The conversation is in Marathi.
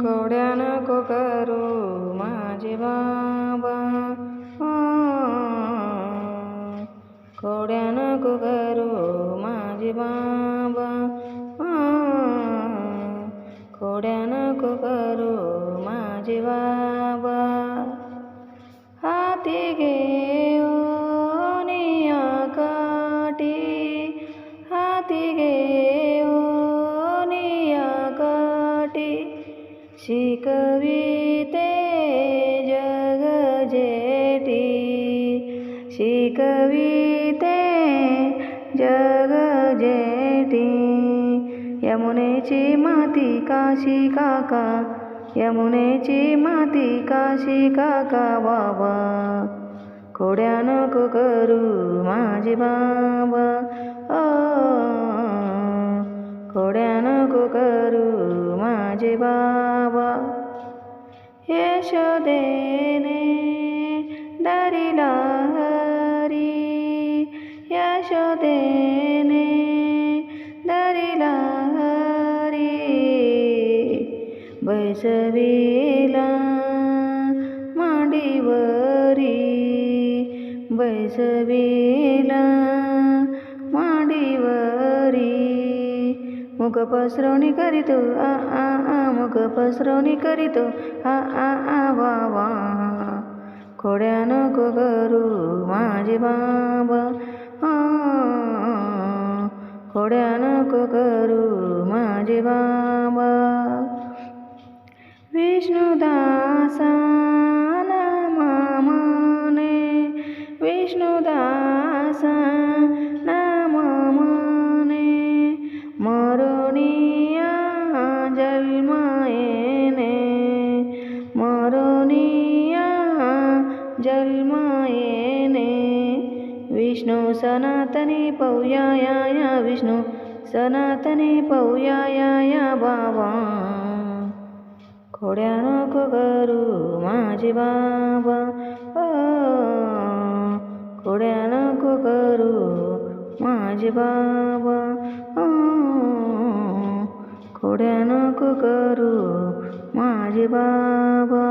ଗୋଡ଼ାନ କୋକ शिकविते जग जेठी यमुनेची माती काशी काका यमुनेची माती काशी काका बाबा खोड्या नको करू माझे बाबा आ, खोड्या नको करू माझे बाबा यशोदेने देने दारिला हरी बैसविला मांडीवरी बैसविला मांडीवरी. मुख पसरवणी करीतो आ आ आ मुख पसरवणी करीतो आ आ आ वा वा. खोड्या नको करू माझे बाबा ఒడనకు కరు మాజి బాబా విష్ణుదాసన మామనే విష్ణుదాసన మామనే మరుణియా జల్మాయనే మరుణియా జల్మాయే मरोनिया सनातने विष्णू सनातनी पौयाया विष्णू सनातनी पौयाया बाबा। खोड्या नको करू माझे बाबा। आ, खोड्या नको करू माझे बाबा। आ, खोड्या नको करू माझे बाबा।